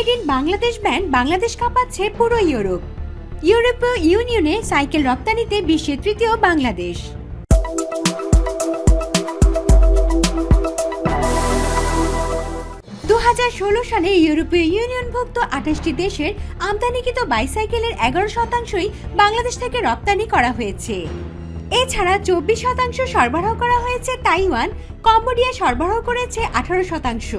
Made in Bangladesh brand Bangladesh কাঁপাচ্ছে পুরো Europe. ইউরোপীয় ইউনিয়নে সাইকেল রপ্তানিতে বিশ্বের তৃতীয় বাংলাদেশ। দুহাজার ষোলো সালে ইউরোপীয় ইউনিয়নভুক্ত আঠাশটি দেশের আমদানিকৃত বাইসাইকেলের এগারো শতাংশই বাংলাদেশ থেকে রপ্তানি করা হয়েছে। এছাড়া চব্বিশ শতাংশ সরবরাহ করা হয়েছে তাইওয়ান, কম্বোডিয়া সরবরাহ করেছে আঠারো শতাংশ।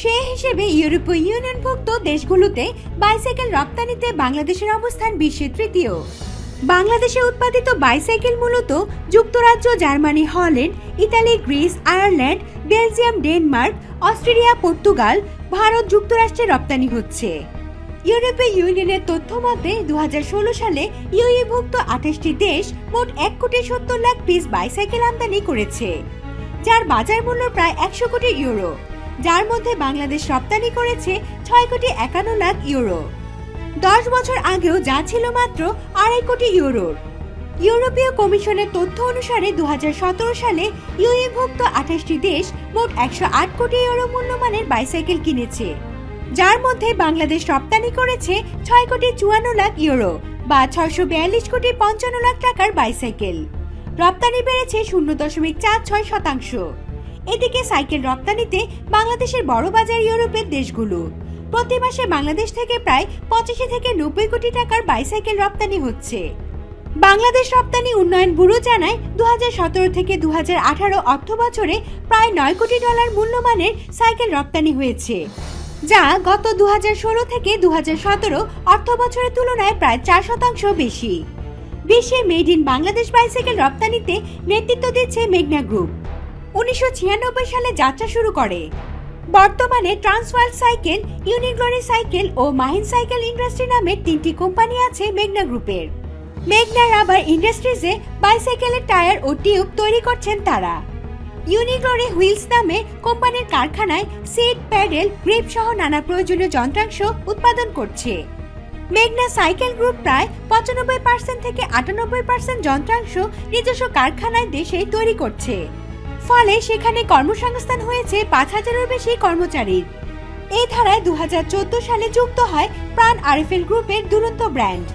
সে হিসেবে ইউরোপীয় ইউনিয়নভুক্ত দেশগুলোতে বাইসাইকেল রপ্তানিতে বাংলাদেশের অবস্থান বিশ্বের তৃতীয়। বাংলাদেশে উৎপাদিত বাইসাইকেল মূলত যুক্তরাজ্য, Germany, Holland, Italy, Greece, Ireland, Belgium, Denmark, Australia, Portugal, Bharat যুক্তরাষ্ট্রে রপ্তানি হচ্ছে। ইউরোপীয় ইউনিয়নের তথ্য মতে দু হাজার ষোলো সালে ইউইভুক্ত আঠাশটি দেশ মোট এক কোটি সত্তর লাখ পিস বাইসাইকেল আমদানি করেছে, যার বাজার মূল্য প্রায় একশো কোটি ইউরো। যার মধ্যে বাংলাদেশ রপ্তানি করেছে ছয় কোটি একান্ন লাখ ইউরো। দশ বছর আগেও যা ছিল মাত্র আড়াই কোটি ইউরোর। ইউরোপীয় কমিশনের তথ্য অনুসারে দু হাজার সতেরো সালে ইউএভুক্ত আঠাশটি দেশ মোট একশো আট কোটি ইউরো মূল্যমানের বাইসাইকেল কিনেছে, যার মধ্যে বাংলাদেশ রপ্তানি করেছে ছয় কোটি চুয়ান্ন লাখ ইউরো বা ছয়শো বিয়াল্লিশ কোটি পঞ্চান্ন লাখ টাকার বাইসাইকেল। রপ্তানি বেড়েছে শূন্য দশমিক চার ছয় শতাংশ। এদিকে সাইকেল রপ্তানিতে বাংলাদেশের বড় বাজার ইউরোপের দেশগুলো। প্রতি মাসে বাংলাদেশ থেকে প্রায় পঁচাশি থেকে নব্বই কোটি টাকার বাইসাইকেল রপ্তানি হচ্ছে। বাংলাদেশ রপ্তানি উন্নয়ন ব্যুরো জানায় দু সতেরো থেকে দু হাজার অর্থ বছরে প্রায় নয় কোটি ডলার মূল্যমানের সাইকেল রপ্তানি হয়েছে, যা গত দু হাজার ষোলো থেকে দু অর্থ বছরের তুলনায় প্রায় চার শতাংশ বেশি। বিশ্বে মেড ইন বাংলাদেশ বাইসাইকেল রপ্তানিতে নেতৃত্ব দিচ্ছে মেঘনা গ্রুপ। উনিশশো ছিয়ানব্বই সালে যাত্রা শুরু করে। বর্তমানে ট্রান্সওয়ার্ল্ড সাইকেল, ইউনিগ্লোরি সাইকেল ও মাহিন সাইকেল ইন্ডাস্ট্রি নামে তিনটি কোম্পানি আছে মেঘনা গ্রুপের। মেঘনা রাবার ইন্ডাস্ট্রিজে বাইসাইকেলের টায়ার ও টিউব তৈরি করছেন তারা। ইউনিগ্লোরি হুইলস নামে কোম্পানির কারখানায় সিট, প্যাডেল, গ্রিপ সহ নানা প্রয়োজনীয় যন্ত্রাংশ উৎপাদন করছে। মেঘনা সাইকেল গ্রুপ প্রায় পঁচানব্বই পার্সেন্ট থেকে আটানব্বই পার্সেন্ট যন্ত্রাংশ নিজস্ব কারখানায় দেশে তৈরি করছে। ফলে সেখানে কর্মসংস্থান হয়েছে পাঁচ হাজারের বেশি কর্মচারীর এই ধারায় দু হাজার চোদ্দ সালে যুক্ত হয় প্রাণ আরএফএল গ্রুপের দুরন্ত ব্র্যান্ড।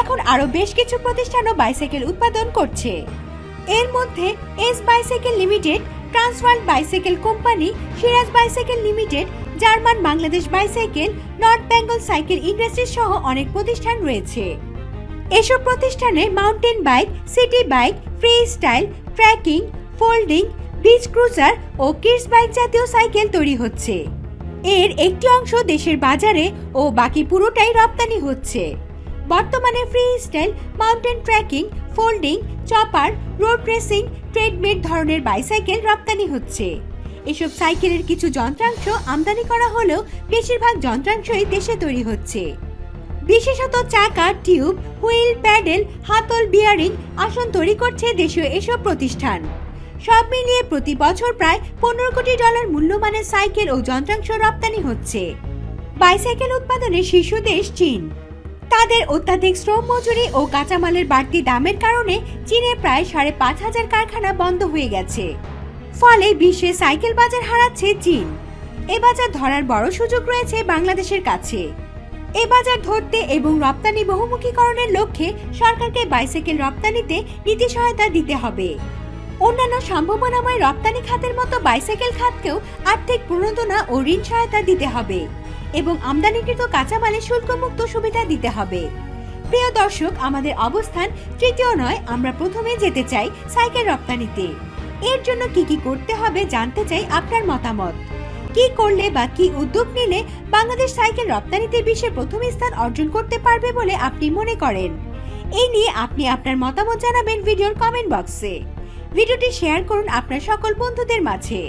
এখন আরও বেশ কিছু প্রতিষ্ঠানও বাইসাইকেল উৎপাদন করছে। এর মধ্যে S bicycle limited, Transworld bicycle company, Siraj bicycle limited, German Bangladesh bicycle, North Bengal cycle industry সহ অনেক প্রতিষ্ঠান রয়েছে। এসব প্রতিষ্ঠানে mountain bike, city bike, free style trekking folding beach cruiser ও কিডস বাইক জাতীয় সাইকেল তৈরি হচ্ছে। এর একটি অংশ দেশের বাজারে ও বাকি পুরোটাই রপ্তানি হচ্ছে। বর্তমানে free style mountain trekking folding, chopper, road racing ট্রেডমেড ধরনের বাইসাইকেল রপ্তানি হচ্ছে। এসব সাইকেলের কিছু যন্ত্রাংশ আমদানি করা হলেও বেশিরভাগ যন্ত্রাংশই দেশে তৈরি হচ্ছে। বিশেষত চাকা, টিউব, হুইল, প্যাডেল, হাতল, বিয়ারিং আসন তৈরি করছে দেশীয় এসব প্রতিষ্ঠান। সব মিলিয়ে প্রতি বছর প্রায় পনেরো কোটি ডলার মূল্যমানের সাইকেল ও যন্ত্রাংশ রপ্তানি হচ্ছে। বাইসাইকেল উৎপাদনে শীর্ষ দেশ চীন। তাদের অত্যাধিক শ্রম মজুরি ও কাঁচামালের বাড়তি দামের কারণে চীনে প্রায় সাড়ে পাঁচ হাজার কারখানা বন্ধ হয়ে গেছে। ফলে বিশ্বে সাইকেল বাজার হারাচ্ছে চীন। এ বাজার ধরার বড় সুযোগ রয়েছে বাংলাদেশের কাছে। এ বাজার ধরতে এবং রপ্তানি বহুমুখীকরণের লক্ষ্যে সরকারকে বাইসাইকেল রপ্তানিতে নীতি সহায়তা দিতে হবে। অন্যান্য সম্ভাবনাময় রপ্তানি খাতের মতো বাইসাইকেল খাতকেও আর্থিক প্রণোদনা ও ঋণ সহায়তা দিতে হবে এবং আমদানিকৃত কাঁচামালে শুল্কমুক্ত সুবিধা দিতে হবে। প্রিয় দর্শক, আমাদের অবস্থান তৃতীয় নয়, আমরা প্রথমে যেতে চাই সাইকেল রপ্তানিতে। এর জন্য কি কি করতে হবে জানতে চাই আপনার মতামত। কি করলে বা কি উদ্যোগ নিলে বাংলাদেশ সাইকেল রপ্তানিতে বিশ্বে প্রথম স্থান অর্জন করতে পারবে বলে আপনি মনে করেন? এই নিয়ে আপনি আপনার মতামত জানাবেন ভিডিওর কমেন্ট বক্সে। ভিডিওটি শেয়ার করুন আপনার সকল বন্ধুদের মাঝে।